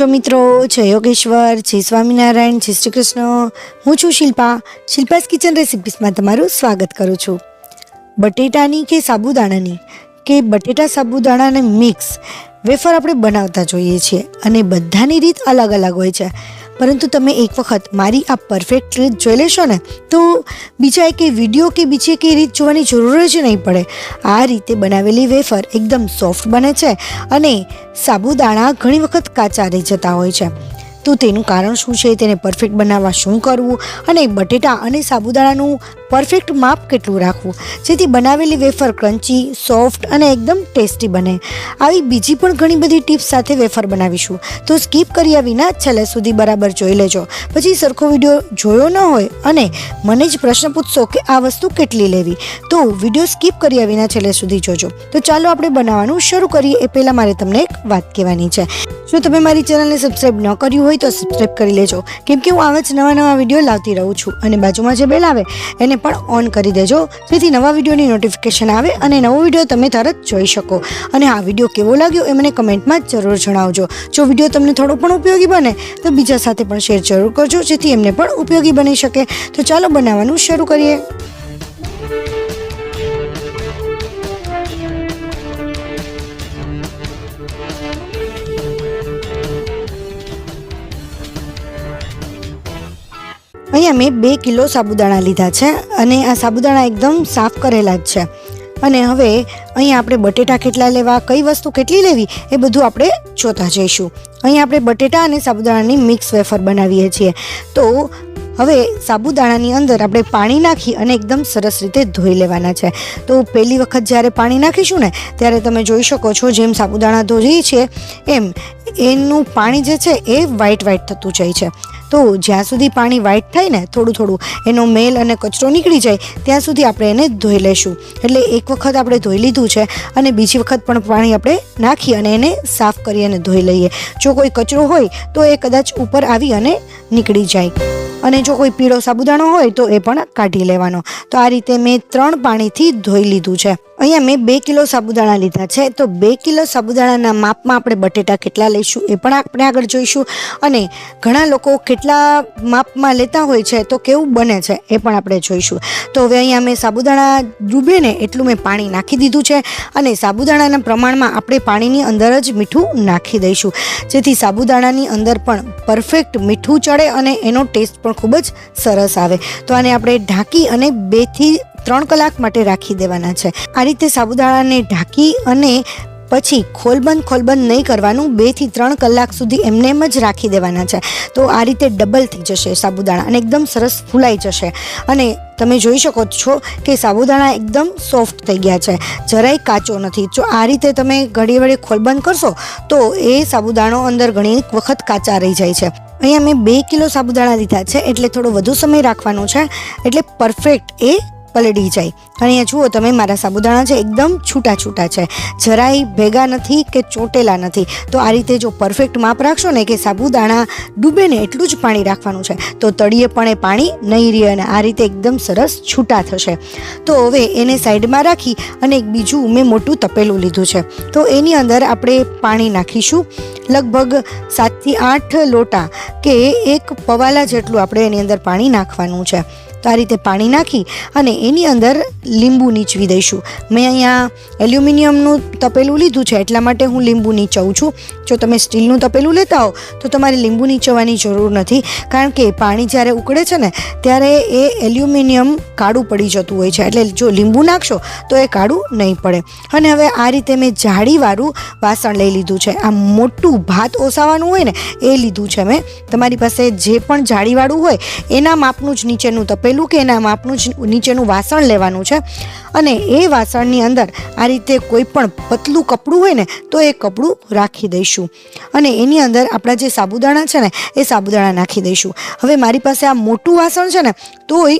છો મિત્રો? જય યોગેશ્વર, જય સ્વામિનારાયણ, જય શ્રી કૃષ્ણ. હું છું શિલ્પા. શિલ્પાસ કિચન રેસિપીસમાં તમારું સ્વાગત કરું છું. બટેટાની કે સાબુદાણાની? કે બટેટા સાબુદાણાને મિક્સ વેફર આપણે બનાવતા જોઈએ છીએ અને બધાની રીત અલગ અલગ હોય છે. પરંતુ તમે એક વખત મારી આ પરફેક્ટ રીત જોઈ લેશો ને, તો બીજા એક વીડિયો કે બીજી એક રીત જોવાની જરૂર જ નહીં પડે. આ રીતે બનાવેલી વેફર એકદમ સોફ્ટ બને છે અને સાબુદાણા ઘણી વખત કાચા રહી જતા હોય છે. તો તેનું કારણ શું છે? તેને પરફેક્ટ બનાવવા શું કરવું? અને બટેટા અને સાબુદાણાનું પરફેક્ટ માપ કેટલું રાખવું? જેથી બનાવેલી વેફર ક્રન્ચી સોફ્ટ અને એકદમ ટેસ્ટી બને. આવી બીજી પણ ઘણી બધી ટિપ્સ સાથે વેફર બનાવીશું. તો સ્કીપ કર્યા વિના છેલ્લે સુધી બરાબર જોઈ લેજો. પછી સરખો વીડિયો જોયો ન હોય અને મને જ પ્રશ્ન પૂછશો કે આ વસ્તુ કેટલી લેવી? તો વીડિયો સ્કીપ કર્યા વિના છેલ્લે સુધી જોજો. તો ચાલો આપણે બનાવવાનું શરૂ કરીએ. એ પહેલાં મારે તમને એક વાત કહેવાની છે. જો તમે મારી ચેનલને સબસ્ક્રાઈબ ન કર્યું હોય તો સબસ્ક્રાઈબ કરી લેજો. કેમ કે હું આવા જ નવા નવા વીડિયો લાવતી રહું છું અને બાજુમાં જે બેલ આવે, એને પણ ઓન કરી દેજો. જેથી નવા વિડીયોની નોટિફિકેશન આવે અને નવો વીડિયો તમે તરત જોઈ શકો. અને આ વીડિયો કેવો લાગ્યો એ મને કમેન્ટમાં જરૂર જણાવજો. જો વીડિયો તમને થોડો પણ ઉપયોગી બને, તો બીજા સાથે પણ શેર જરૂર કરજો, જેથી એમને પણ ઉપયોગી બની શકે. તો ચાલો બનાવવાનું શરૂ કરીએ. અહીંયા મેં બે કિલો સાબુદાણા લીધા છે અને આ સાબુદાણા એકદમ સાફ કરેલા જ છે. અને હવે અહીંયા આપણે બટેટા કેટલા લેવા, કઈ વસ્તુ કેટલી લેવી એ બધું આપણે જોતા જઈશું. અહીંયા આપણે બટેટા અને સાબુદાણાની મિક્સ વેફર બનાવીએ છીએ. તો હવે સાબુદાણાની અંદર આપણે પાણી નાખી અને એકદમ સરસ રીતે ધોઈ લેવાના છે. તો પહેલી વખત જ્યારે પાણી નાખીશું ને, ત્યારે તમે જોઈ શકો છો જેમ સાબુદાણા ધોઈએ છીએ, એમ એનું પાણી જે છે એ વ્હાઈટ વ્હાઈટ થતું જાય છે. તો જ્યાં સુધી પાણી વ્હાઈટ થાય ને થોડું થોડું એનો મેલ અને કચરો નીકળી જાય, ત્યાં સુધી આપણે એને ધોઈ લેશું. એટલે એક વખત આપણે ધોઈ લીધું છે અને બીજી વખત પણ પાણી આપણે નાખી અને એને સાફ કરી અને ધોઈ લઈએ. જો કોઈ કચરો હોય તો એ કદાચ ઉપર આવી અને નીકળી જાય. અને જો કોઈ પીળો સાબુદાણો હોય તો એ પણ કાઢી લેવાનો. તો આ રીતે મેં ત્રણ પાણીથી ધોઈ લીધું છે. અહીંયા મેં બે કિલો સાબુદાણા લીધા છે. તો બે કિલો સાબુદાણાના માપમાં આપણે બટેટા કેટલા લઈશું એ પણ આપણે આગળ જોઈશું. અને ઘણા લોકો કેટલા માપમાં લેતા હોય છે તો કેવું બને છે એ પણ આપણે જોઈશું. તો હવે અહીંયા મેં સાબુદાણા ડૂબે ને એટલું મેં પાણી નાખી દીધું છે. અને સાબુદાણાના પ્રમાણમાં આપણે પાણીની અંદર જ મીઠું નાખી દઈશું. જેથી સાબુદાણાની અંદર પણ પરફેક્ટ મીઠું ચડે અને એનો ટેસ્ટ પણ ખૂબ જ સરસ આવે. તો આને આપણે ઢાંકી અને બેથી ત્રણ કલાક માટે રાખી દેવાના છે. આ રીતે સાબુદાણાને ઢાંકી અને પછી ખોલબંધ ખોલબંધ નહીં કરવાનું બેથી ત્રણ કલાક સુધી એમને એમ જ રાખી દેવાના છે. તો આ રીતે ડબલ થઈ જશે સાબુદાણા અને એકદમ સરસ ફૂલાઈ જશે. અને તમે જોઈ શકો છો કે સાબુદાણા એકદમ સોફ્ટ થઈ ગયા છે. જરાય કાચો નથી. જો આ રીતે તમે ઘડી વડે ખોલબંધ કરશો, તો એ સાબુદાણો અંદર ઘણી વખત કાચા રહી જાય છે. અહીંયા મેં બે કિલો સાબુદાણા લીધા છે, એટલે થોડો વધુ સમય રાખવાનો છે. એટલે પરફેક્ટ એ પલળી જાય. અને અહીંયા જુઓ તમે, મારા સાબુદાણા છે એકદમ છૂટા છૂટા છે. જરાય ભેગા નથી કે ચોટેલા નથી. તો આ રીતે જો પરફેક્ટ માપ રાખશો ને કે સાબુદાણા ડૂબે ને એટલું જ પાણી રાખવાનું છે, તો તળિયે પણ એ પાણી નહીં રહે અને આ રીતે એકદમ સરસ છૂટા થશે. તો હવે એને સાઈડમાં રાખી અને એક બીજું મેં મોટું તપેલું લીધું છે. તો એની અંદર આપણે પાણી નાખીશું. લગભગ સાતથી આઠ લોટા કે એક પવાલા જેટલું આપણે એની અંદર પાણી નાખવાનું છે. તો આ રીતે પાણી નાખી અને એની અંદર લીંબુ નીચવી દઈશું. મેં અહીંયા એલ્યુમિનિયમનું તપેલું લીધું છે, એટલા માટે હું લીંબુ નીચવું છું. જો તમે સ્ટીલનું તપેલું લેતા હો, તો તમારે લીંબુ નીચવવાની જરૂર નથી. કારણ કે પાણી જ્યારે ઉકળે છે ને, ત્યારે એ એલ્યુમિનિયમ કાળું પડી જતું હોય છે. એટલે જો લીંબુ નાખશો, તો એ કાળું નહીં પડે. અને હવે આ રીતે મેં જાળીવાળું વાસણ લઈ લીધું છે. આ મોટું ભાત ઓસાવાનું હોય ને, એ લીધું છે મેં. તમારી પાસે જે પણ જાળીવાળું હોય, એના માપનું જ નીચેનું તપેલું પેલું કે એના માપનું જ નીચેનું વાસણ લેવાનું છે. અને એ વાસણની અંદર આ રીતે કોઈ પણ પતલું કપડું હોય ને, તો એ કપડું રાખી દઈશું. અને એની અંદર આપણા જે સાબુદાણા છે ને, એ સાબુદાણા નાખી દઈશું. હવે મારી પાસે આ મોટું વાસણ છે ને, તોય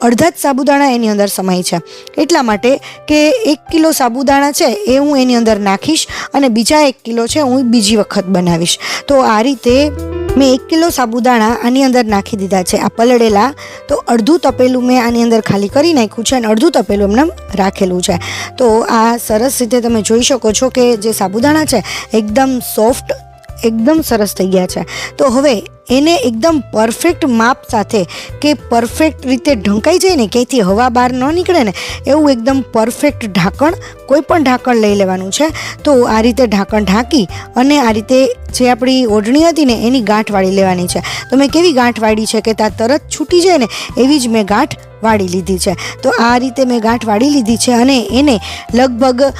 અડધા જ સાબુદાણા એની અંદર સમાય છે. એટલા માટે કે એક કિલો સાબુદાણા છે, એ હું એની અંદર નાખીશ અને બીજા એક કિલો છે, હું બીજી વખત બનાવીશ. તો આ રીતે મેં એક કિલો સાબુદાણા આની અંદર નાખી દીધા છે. આ પલળેલા તો અડધું તપેલું મેં આની અંદર ખાલી કરી નાખ્યું છે અને અડધું તપેલું એમને રાખેલું છે. તો આ સરસ રીતે તમે જોઈ શકો છો કે જે સાબુદાણા છે, એકદમ સોફ્ટ એકદમ સરસ થઈ ગયા છે. તો હવે એને એકદમ પરફેક્ટ માપ સાથે કે પરફેક્ટ રીતે ઢંકાઈ જાય ને, ક્યાંયથી હવા બહાર ન નીકળે ને, એવું એકદમ પરફેક્ટ ઢાંકણ કોઈ પણ ઢાંકણ લઈ લેવાનું છે. તો આ રીતે ઢાંકણ ઢાંકી અને આ રીતે જે આપણી ઓઢણી હતી ને, એની ગાંઠ વાળી લેવાની છે. તો મેં કેવી ગાંઠ વાળી છે કે ત્યાં તરત છૂટી જાય ને, એવી જ મેં ગાંઠ વાળી લીધી છે. તો આ રીતે મેં ગાંઠ વાળી લીધી છે અને એને લગભગ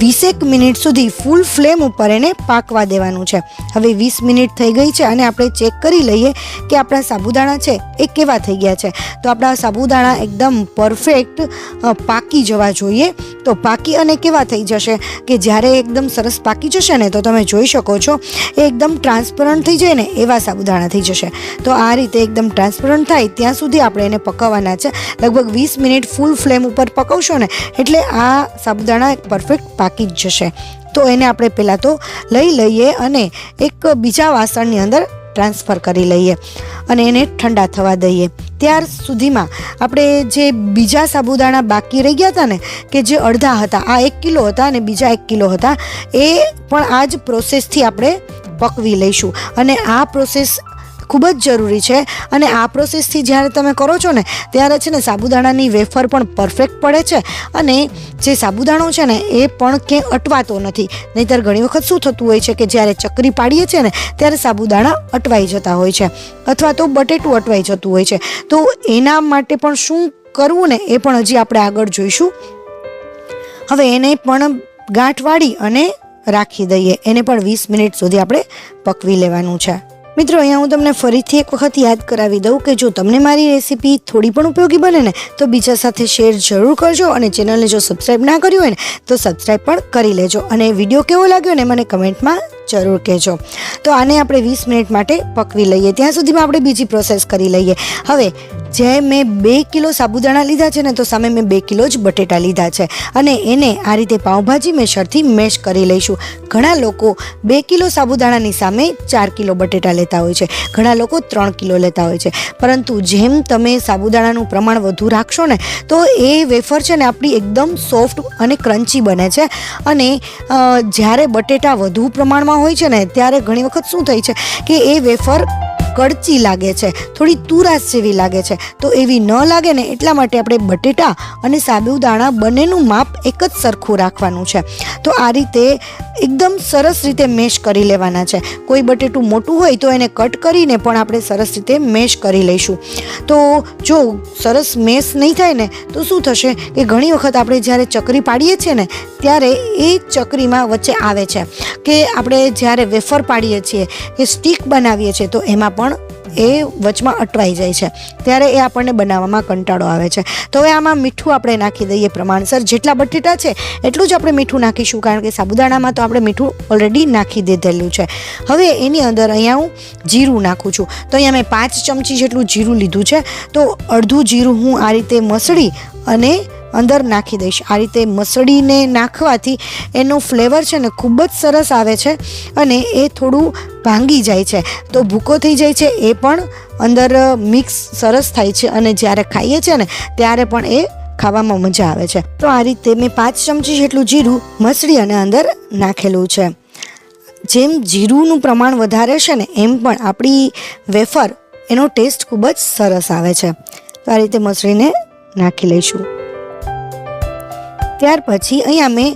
વીસેક મિનિટ સુધી ફૂલ ફ્લેમ ઉપર એને પાકવા દેવાનું છે. હવે વીસ મિનિટ થઈ ગઈ છે અને આપણે ચેક કરી લઈએ કે આપણા સાબુદાણા છે એ કેવા થઈ ગયા છે. તો આપણા સાબુદાણા એકદમ પરફેક્ટ પાકી જવા જોઈએ. તો પાકી અને કેવા થઈ જશે? કે જ્યારે એકદમ સરસ પાકી જશે ને તો તમે જોઈ શકો છો, એ એકદમ ટ્રાન્સપરન્ટ થઈ જાય ને એવા સાબુદાણા થઈ જશે. તો આ રીતે એકદમ ટ્રાન્સપરન્ટ થાય ત્યાં સુધી આપણે એને પકવવાના છે. લગભગ વીસ મિનિટ ફૂલ ફ્લેમ ઉપર પકવશો ને, એટલે આ સાબુદાણા પરફેક્ટ પાકી જ જશે. તો એને આપણે પહેલાં તો લઈ લઈએ અને એક બીજા વાસણની અંદર ટ્રાન્સફર કરી લઈએ અને એને ઠંડા થવા દઈએ. ત્યાર સુધીમાં આપણે જે બીજા સાબુદાણા બાકી રહી ગયા હતા ને, કે જે અડધા હતા, આ એક કિલો હતા અને બીજા એક કિલો હતા, એ પણ આ જ પ્રોસેસથી આપણે પકવી લઈશું. અને આ પ્રોસેસ ખૂબ જ જરૂરી છે. અને આ પ્રોસેસથી જ્યારે તમે કરો છો ને, ત્યારે છે ને સાબુદાણાની વેફર પણ પરફેક્ટ પડે છે અને જે સાબુદાણો છે ને, એ પણ ક્યાંય અટવાતો નથી. નહીંતર ઘણી વખત શું થતું હોય છે કે જ્યારે ચકરી પાડીએ છીએ ને, ત્યારે સાબુદાણા અટવાઈ જતા હોય છે અથવા તો બટેટું અટવાઈ જતું હોય છે. તો એના માટે પણ શું કરવું ને, એ પણ હજી આપણે આગળ જોઈશું. હવે એને પણ ગાંઠ વાળી અને રાખી દઈએ. એને પણ વીસ મિનિટ સુધી આપણે પકવી લેવાનું છે. મિત્રો, અહીંયા હું તમને ફરીથી એક વખત યાદ કરાવી દઉં કે જો તમને મારી રેસીપી થોડી પણ ઉપયોગી બને ને, તો બીજા સાથે શેર જરૂર કરજો અને ચેનલને જો સબસ્ક્રાઈબ ના કર્યું હોય ને, તો સબસ્ક્રાઈબ પણ કરી લેજો. અને વીડિયો કેવો લાગ્યો ને, મને કમેન્ટમાં જરૂર કહેજો. તો આને આપણે વીસ મિનિટ માટે પકવી લઈએ. ત્યાં સુધીમાં આપણે બીજી પ્રોસેસ કરી લઈએ. હવે, જે મેં બે કિલો સાબુદાણા લીધા છે ને, તો સામે મેં બે કિલો જ બટેટા લીધા છે. અને એને આ રીતે પાઉંભાજી મેશરથી મેશ કરી લઈશું. ઘણા લોકો બે કિલો સાબુદાણાની સામે ચાર કિલો બટેટા લેતા હોય છે. ઘણા લોકો ત્રણ કિલો લેતા હોય છે. પરંતુ જેમ તમે સાબુદાણાનું પ્રમાણ વધુ રાખશો ને, તો એ વેફર છે ને, આપણી એકદમ સોફ્ટ અને ક્રન્ચી બને છે. અને જ્યારે બટેટા વધુ પ્રમાણમાં હોય છે ને, ત્યારે ઘણી વખત શું થાય છે કે એ વેફર કડચી લાગે છે, થોડી તુરાસ જેવી લાગે છે. તો એવી ન લાગે ને, એટલા માટે આપણે બટેટા અને સાબુદાણા બંનેનું માપ એક જ સરખું રાખવાનું છે. તો આ રીતે એકદમ સરસ રીતે મેશ કરી લેવાના છે. કોઈ બટેટું મોટું હોય તો એને કટ કરીને પણ આપણે સરસ રીતે મેશ કરી લઈશું. તો જો સરસ મેશ નહીં થાય ને, તો શું થશે કે ઘણી વખત આપણે જ્યારે ચકરી પાડીએ છીએ ને, ત્યારે એ ચકરીમાં વચ્ચે આવે છે કે આપણે જ્યારે વેફર પાડીએ છીએ કે સ્ટીક બનાવીએ છીએ, તો એમાં પણ એ વચમાં અટવાઈ જાય છે. ત્યારે એ આપણને બનાવવામાં કંટાળો આવે છે. તો હવે આમાં મીઠું આપણે નાખી દઈએ પ્રમાણસર. જેટલા બટેટા છે, એટલું જ આપણે મીઠું નાખીશું. કારણ કે સાબુદાણામાં તો આપણે મીઠું ઓલરેડી નાખી દીધેલું છે. હવે એની અંદર અહીંયા હું જીરું નાખું છું. તો અહીંયા મેં પાંચ ચમચી જેટલું જીરું લીધું છે. તો અડધું જીરું હું આ રીતે મસળી અને અંદર નાખી દઈશ. આ રીતે મસળીને નાખવાથી એનો ફ્લેવર છે ને ખૂબ જ સરસ આવે છે અને એ થોડું ભાંગી જાય છે. તો ભૂકો થઈ જાય છે, એ પણ અંદર મિક્સ સરસ થાય છે અને જ્યારે ખાઈએ છીએ ને, ત્યારે પણ એ ખાવામાં મજા આવે છે. તો આ રીતે મેં પાંચ ચમચી જેટલું જીરું મસળી અને અંદર નાખેલું છે. જેમ જીરુંનું પ્રમાણ વધારે છે ને, એમ પણ આપણી વેફર એનો ટેસ્ટ ખૂબ જ સરસ આવે છે. તો આ રીતે મસળીને નાખી લઈશું. ત્યાર પછી અહીંયા મેં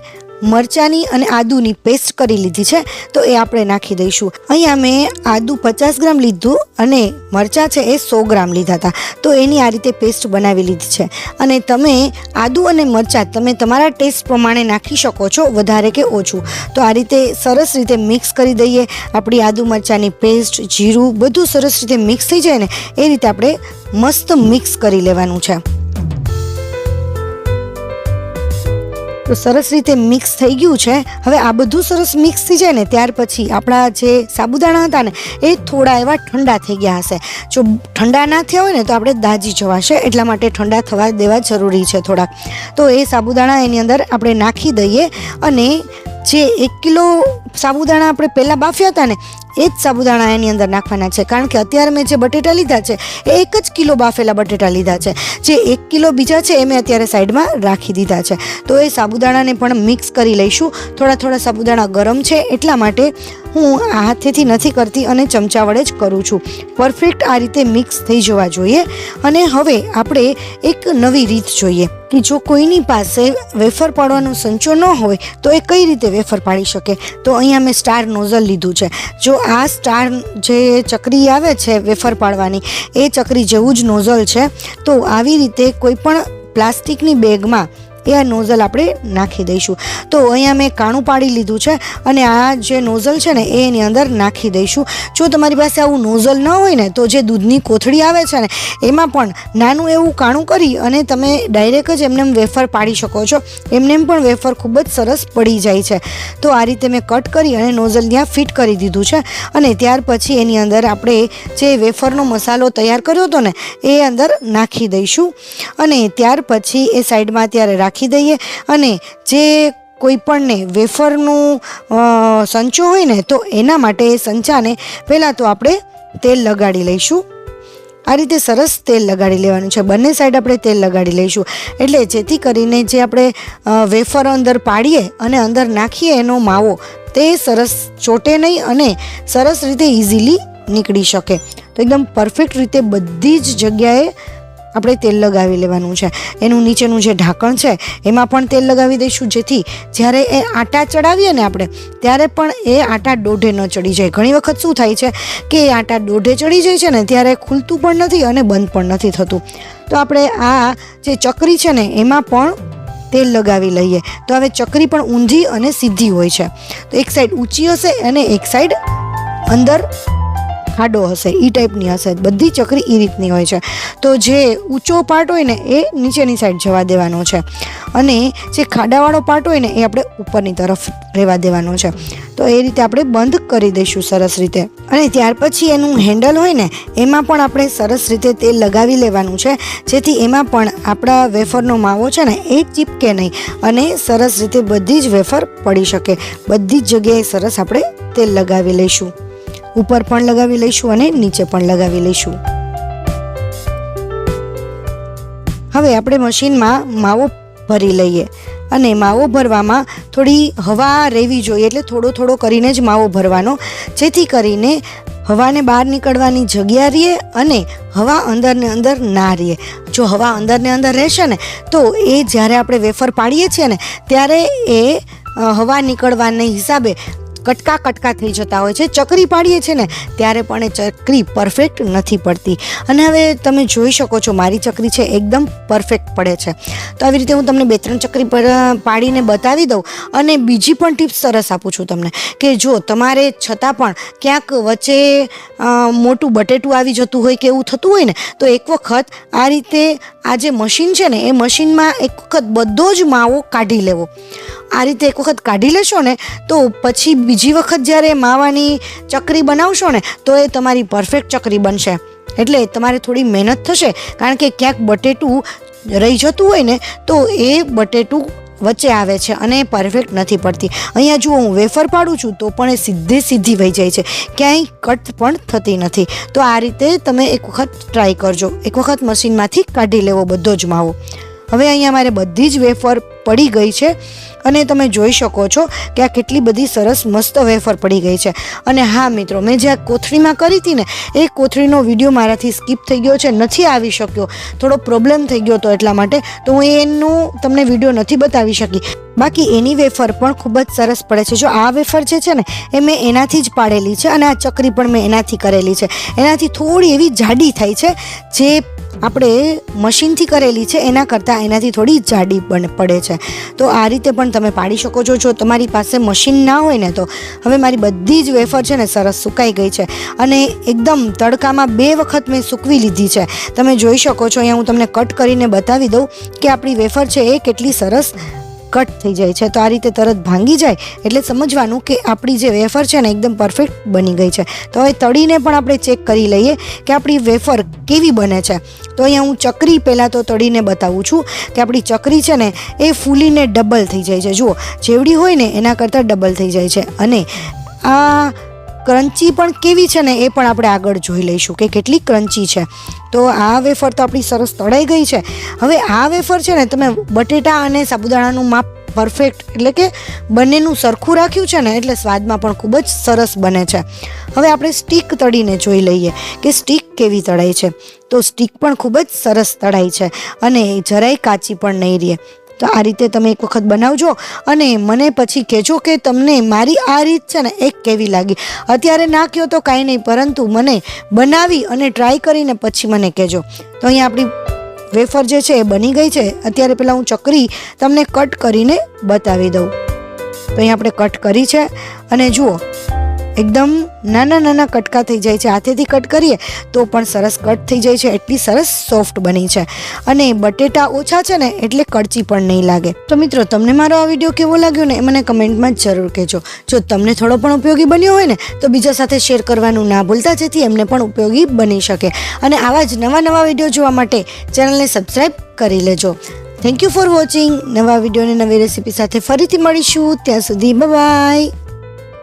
મરચાંની અને આદુની પેસ્ટ કરી લીધી છે, તો એ આપણે નાખી દઈશું. અહીંયા મેં આદુ પચાસ ગ્રામ લીધું અને મરચાં છે એ સો ગ્રામ લીધા હતા. તો એની આ રીતે પેસ્ટ બનાવી લીધી છે. અને તમે આદુ અને મરચાં તમે તમારા ટેસ્ટ પ્રમાણે નાખી શકો છો, વધારે કે ઓછું. તો આ રીતે સરસ રીતે મિક્સ કરી દઈએ. આપણી આદુ મરચાંની પેસ્ટ જીરું બધું સરસ રીતે મિક્સ થઈ જાય ને, એ રીતે આપણે મસ્ત મિક્સ કરી લેવાનું છે. તો સરસ રીતે મિક્સ થઈ ગયું છે. હવે આ બધું સરસ મિક્સ થઈ જાય ને ત્યાર પછી આપણા જે સાબુદાણા હતા ને, એ થોડા એવા ઠંડા થઈ ગયા હશે. જો ઠંડા ના થયા હોય ને, તો આપણે દાજી જવાશે. એટલા માટે ઠંડા થવા દેવા જરૂરી છે થોડાક તો એ સાબુદાણા એની અંદર આપણે નાખી દઈએ અને જે એક કિલો સાબુદાણા આપણે પહેલાં બાફ્યા હતા ને, એ જ સાબુદાણા એની અંદર નાખવાના છે. કારણ કે અત્યારે મેં જે બટેટા લીધા છે, એ એક જ કિલો બાફેલા બટેટા લીધા છે. જે એક કિલો બીજા છે, એ મેં અત્યારે સાઈડમાં રાખી દીધા છે. તો એ સાબુદાણાને પણ મિક્સ કરી લઈશું. થોડા થોડા સાબુદાણા ગરમ છે એટલા માટે હું આ હાથેથી નથી કરતી અને ચમચા વડે જ કરું છું. પરફેક્ટ આ રીતે મિક્સ થઈ જવા જોઈએ અને હવે આપણે એક નવી રીત જોઈએ કે જો કોઈની પાસે વેફર પાડવાનો સંચો ન હોય તો એ કઈ રીતે વેફર પાડી શકે? તો અહીંયા મેં સ્ટાર નોઝલ લીધું છે. જો આ સ્ટાર જે ચકરી આવે છે વેફર પાડવાની, એ ચકરી જેવું જ નોઝલ છે, તો આવી રીતે કોઈ પણ પ્લાસ્ટિકની બેગમાં એ આ નોઝલ આપણે નાખી દઈશું. તો અહીંયા મેં કાણું પાડી લીધું છે અને આ જે નોઝલ છે ને, એ એની અંદર નાખી દઈશું. જો તમારી પાસે આવું નોઝલ ન હોય ને, તો જે દૂધની કોથળી આવે છે ને, એમાં પણ નાનું એવું કાણું કરી અને તમે ડાયરેક્ટ જ એમને વેફર પાડી શકો છો. એમને પણ વેફર ખૂબ જ સરસ પડી જાય છે. તો આ રીતે મેં કટ કરી અને નોઝલ ત્યાં ફિટ કરી દીધું છે. અને ત્યાર પછી એની અંદર આપણે જે વેફરનો મસાલો તૈયાર કર્યો હતો ને, એ અંદર નાખી દઈશું. અને ત્યાર પછી એ સાઈડમાં ત્યારે રાખી દઈએ અને જે કોઈ પણને વેફરનું સંચો હોય ને, તો એના માટે એ સંચાને પહેલાં તો આપણે તેલ લગાડી લઈશું. આ રીતે સરસ તેલ લગાડી લેવાનું છે. બંને સાઈડ આપણે તેલ લગાડી લઈશું. એટલે જેથી કરીને જે આપણે વેફર અંદર પાડીએ અને અંદર નાખીએ એનો માવો, તે સરસ ચોટે નહીં અને સરસ રીતે ઇઝીલી નીકળી શકે. તો એકદમ પરફેક્ટ રીતે બધી જ જગ્યાએ આપણે તેલ લગાવી લેવાનું છે. એનું નીચેનું જે ઢાંકણ છે, એમાં પણ તેલ લગાવી દઈશું. જેથી જ્યારે એ આટા ચડાવીએ ને આપણે, ત્યારે પણ એ આટા દોઢે ન ચડી જાય. ઘણી વખત શું થાય છે કે એ આટા દોઢે ચડી જાય છે ને, ત્યારે ખુલતું પણ નથી અને બંધ પણ નથી થતું. તો આપણે આ જે ચકરી છે ને, એમાં પણ તેલ લગાવી લઈએ. તો હવે ચકરી પણ ઊંધી અને સીધી હોય છે. તો એક સાઈડ ઊંચી હશે અને એક સાઈડ અંદર ખાડો હશે એ ટાઈપની હશે. બધી ચકરી એ રીતની હોય છે. તો જે ઊંચો પાર્ટ હોય ને, એ નીચેની સાઈડ જવા દેવાનો છે. અને જે ખાડાવાળો પાર્ટ હોય ને, એ આપણે ઉપરની તરફ રહેવા દેવાનો છે. તો એ રીતે આપણે બંધ કરી દઈશું સરસ રીતે. અને ત્યાર પછી એનું હેન્ડલ હોય ને, એમાં પણ આપણે સરસ રીતે તેલ લગાવી લેવાનું છે. જેથી એમાં પણ આપણા વેફરનો માવો છે ને, એ ચીપકે નહીં. અને સરસ રીતે બધી જ વેફર પડી શકે. બધી જ જગ્યાએ સરસ આપણે તેલ લગાવી લઈશું. ઉપર પણ લગાવી લઈશું અને નીચે પણ લગાવી લઈશું. હવે આપણે મશીનમાં માવો ભરી લઈએ અને માવો ભરવામાં થોડી હવા રહેવી જોઈએ એટલે થોડો થોડો કરીને જ માવો ભરવાનો. જેથી કરીને હવાને બહાર નીકળવાની જગ્યા રહે અને હવા અંદરને અંદર ના રહે જો હવા અંદરને અંદર રહેશે ને, તો એ જ્યારે આપણે વેફર પાડીએ છીએ ને, ત્યારે એ હવા નીકળવાને હિસાબે કટકા કટકા થઈ જતા હોય છે. ચકરી પાડીએ છીએ ને, ત્યારે પણ એ ચકરી પરફેક્ટ નથી પડતી. અને હવે તમે જોઈ શકો છો, મારી ચકરી છે, એકદમ પરફેક્ટ પડે છે. તો આવી રીતે હું તમને બે ત્રણ ચકરી પર પાડીને બતાવી દઉં અને બીજી પણ ટિપ્સ સરસ આપું છું તમને. કે જો તમારે છતાં પણ ક્યાંક વચ્ચે મોટું બટેટું આવી જતું હોય કે એવું થતું હોય ને, તો એક વખત આ રીતે આ જે મશીન છે ને, એ મશીનમાં એક વખત બધો જ માવો કાઢી લેવો. આ રીતે એક વખત કાઢી લેશો ને, તો પછી બીજી વખત જ્યારે માવાની ચકરી બનાવશો ને, તો એ તમારી પરફેક્ટ ચકરી બનશે. એટલે તમારે થોડી મહેનત થશે, કારણ કે ક્યાંક બટેટું રહી જતું હોય ને, તો એ બટેટું વચ્ચે આવે છે અને એ પરફેક્ટ નથી પડતી. અહીંયા જુઓ, હું વેફર પાડું છું તો પણ એ સીધે સીધી વહી જાય છે. ક્યાંય કટ પણ થતી નથી. તો આ રીતે તમે એક વખત ટ્રાય કરજો. એક વખત મશીનમાંથી કાઢી લેવો બધો જ માવો. હવે અહીંયા મારે બધી જ વેફર પડી ગઈ છે અને તમે જોઈ શકો છો કે આ કેટલી બધી સરસ મસ્ત વેફર પડી ગઈ છે. અને હા મિત્રો, મેં જે આ કોથળીમાં કરી હતી ને, એ કોથળીનો વીડિયો મારાથી સ્કીપ થઈ ગયો છે, નથી આવી શક્યો. થોડો પ્રોબ્લેમ થઈ ગયો હતો એટલા માટે, તો હું એનું તમને વીડિયો નથી બતાવી શકી. બાકી એની વેફર પણ ખૂબ જ સરસ પડે છે. જો આ વેફર જે છે ને, એ મેં એનાથી જ પાડેલી છે અને આ ચકરી પણ મેં એનાથી કરેલી છે. એનાથી થોડી એવી જાડી થાય છે, જે આપણે મશીનથી કરેલી છે, એના કરતાં એનાથી થોડી જાડી પડે છે. તો આ રીતે પણ તમે પાડી શકો છો, જો તમારી પાસે મશીન ના હોય ને તો હવે મારી બધી જ વેફર છે ને સરસ સુકાઈ ગઈ છે. અને એકદમ તડકામાં બે વખત મેં સૂકવી લીધી છે. તમે જોઈ શકો છો, અહીંયા હું તમને કટ કરીને બતાવી દઉં કે આપણી વેફર છે એ કેટલી સરસ કટ થઈ જાય છે, તો આ રીતે તરત ભાંગી જાય એટલે સમજવાનું કે આપણી જે વેફર છે ને એકદમ પરફેક્ટ બની ગઈ છે. તો હવે તળીને પણ આપણે ચેક કરી લઈએ કે આપણી વેફર કેવી બને છે. તો અહીંયા હું ચકરી પહેલાં તો તળીને બતાવું છું કે આપણી ચકરી છે ને એ ફૂલીને ડબલ થઈ જાય છે. જુઓ, જેવડી હોય ને એના કરતાં ડબલ થઈ જાય છે. અને આ ક્રન્ચી પણ કેવી છે ને એ પણ આપણે આગળ જોઈ લઈશું કે કેટલી ક્રન્ચી છે. તો આ વેફર તો આપણી સરસ તળાઈ ગઈ છે. હવે આ વેફર છે ને તમે બટેટા અને સાબુદાણાનું માપ પરફેક્ટ એટલે કે બંનેનું સરખું રાખ્યું છે ને એટલે સ્વાદમાં પણ ખૂબ જ સરસ બને છે. હવે આપણે સ્ટીક તળીને જોઈ લઈએ કે સ્ટીક કેવી તળાય છે. તો સ્ટીક પણ ખૂબ જ સરસ તળાય છે અને જરાય કાચી પણ નહીં રહે. તો આ રીતે તમે એક વખત બનાવજો અને મને પછી કહેજો કે તમને મારી આ રીત છે ને એક કેવી લાગી. અત્યારે ના કહો તો કાંઈ નહીં, પરંતુ મને બનાવી અને ટ્રાય કરીને પછી મને કહેજો. તો અહીંયા આપણી વેફર જે છે એ બની ગઈ છે. અત્યારે પહેલાં હું ચકરી તમને કટ કરીને બતાવી દઉં. તો અહીંયા આપણે કટ કરી છે. અને જુઓ એકદમ નાના નાના કટકા થઈ જાય છે. હાથેથી કટ કરીએ તો પણ સરસ કટ થઈ જાય છે. એટલી સરસ સોફ્ટ બની છે. અને બટેટા ઓછા છે ને એટલે કડચી પણ નહીં લાગે. તો મિત્રો, તમને મારો આ વીડિયો કેવો લાગ્યો ને એ મને કમેન્ટમાં જરૂર કહેજો. જો તમને થોડો પણ ઉપયોગી બન્યો હોય ને, તો બીજા સાથે શેર કરવાનું ના ભૂલતા, જેથી એમને પણ ઉપયોગી બની શકે. અને આવા જ નવા નવા વીડિયો જોવા માટે ચેનલને સબસ્ક્રાઈબ કરી લેજો. થેન્ક યુ ફોર વોચિંગ નવા વિડીયોની નવી રેસીપી સાથે ફરીથી મળીશું. ત્યાં સુધી બાય